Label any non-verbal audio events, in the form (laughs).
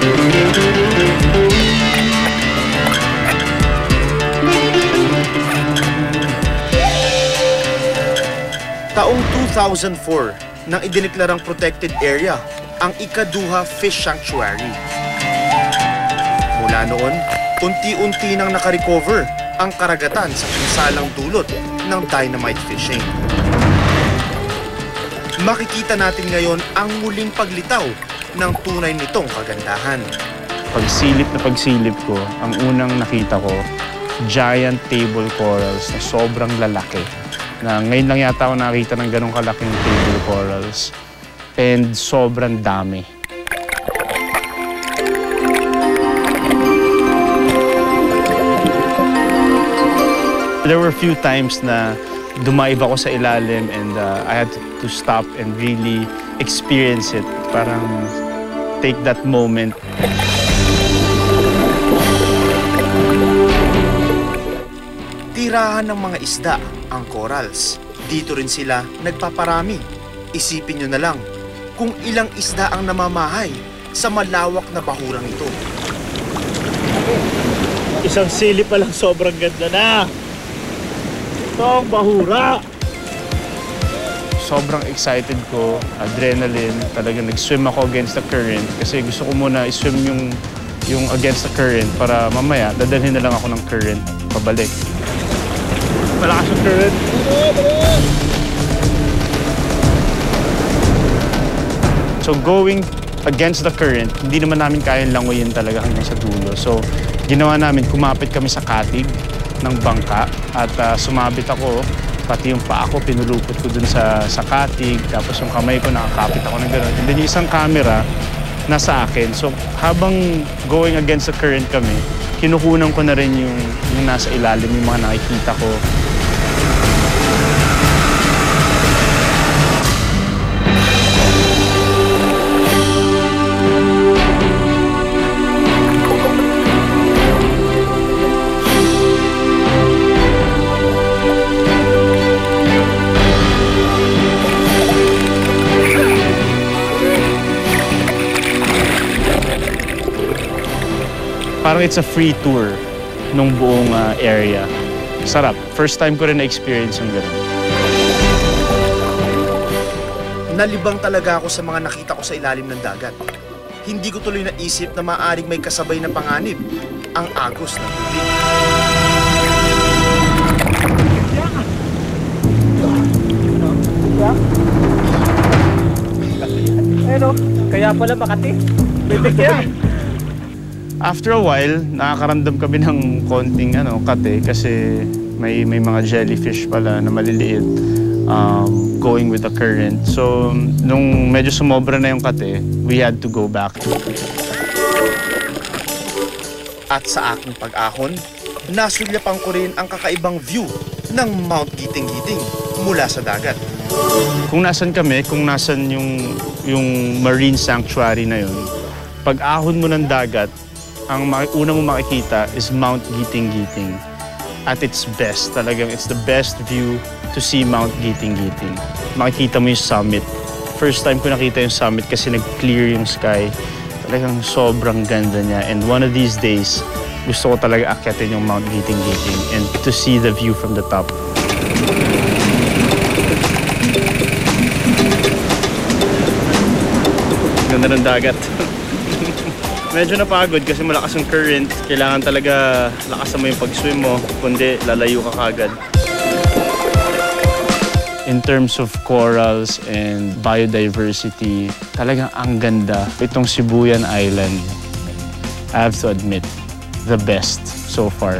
Taong 2004 nang idineklarang protected area ang Ikaduha Fish Sanctuary. Mula noon, unti-unti nang nakarecover ang karagatan sa pinsalang dulot ng dynamite fishing. Makikita natin ngayon ang muling paglitaw ng tunay nitong kagandahan. Pagsilip na pagsilip ko, ang unang nakita ko, giant table corals na sobrang lalaki. Na ngayon lang yata ako nakita ng ganong kalaking table corals. And sobrang dami. There were a few times na dumaib ako sa ilalim and uh, I had to stop and really experience it. Parang take that moment Tirahan ng mga isda ang corals. Dito rin sila nagpaparami. Isipin nyo na lang kung ilang isda ang namamahay sa malawak na bahurang ito. Isang sili pa lang sobrang ganda na. Ito ang bahura. Sobrang excited ko, adrenaline, talaga nag-swim ako against the current kasi gusto ko muna i-swim yung, yung against the current para mamaya dadalhin na lang ako ng current pabalik. Malakas yung current. So going against the current, hindi naman namin kayang langoyin talaga hanggang sa dulo. So ginawa namin, kumapit kami sa katig ng bangka at ah, sumabit ako, pati yung paa ko, pinulupot ko dun sa, sa katig, tapos yung kamay ko nakakapit ako ng gano'n. And then yung isang camera, nasa akin. So habang going against the current kami, kinukunan ko na rin yung, yung nasa ilalim, yung mga nakikita ko. Parang it's a free tour nung buong ah, area. Sarap. First time ko rin na-experience yung gano'n. Nalibang talaga ako sa mga nakita ko sa ilalim ng dagat. Hindi ko tuloy naisip na maaring may kasabay na panganib ang agos ng tubig. Ano? Kaya pala Makati. Bibig yan. After a while, nakakaramdam kami ng konting ano, kate kasi may, may mga jellyfish pala na maliliit um, going with the current. So, nung medyo sumobra na yung kate, we had to go back. At sa aking pag-ahon, nasulyapan ko rin ang kakaibang view ng Mount Giting-Giting mula sa dagat. Kung nasan kami, kung nasan yung, yung marine sanctuary na yun, pag ahon mo ng dagat, ang una mo makikita is Mount Giting-Giting. At its best, talagang it's the best view to see Mount Giting-Giting. Makikita mo yung summit. First time ko nakita yung summit kasi nag-clear yung sky. Talagang sobrang ganda niya. And one of these days, gusto ko talaga akyatin yung Mount Giting-Giting and to see the view from the top. Ganda ng dagat. (laughs) Medyo napagod kasi malakas yung current. Kailangan talaga lakasan mo yung pag-swim mo, kundi lalayo ka kagad. In terms of corals and biodiversity, talagang ang ganda. Itong Sibuyan Island, I have to admit, the best so far.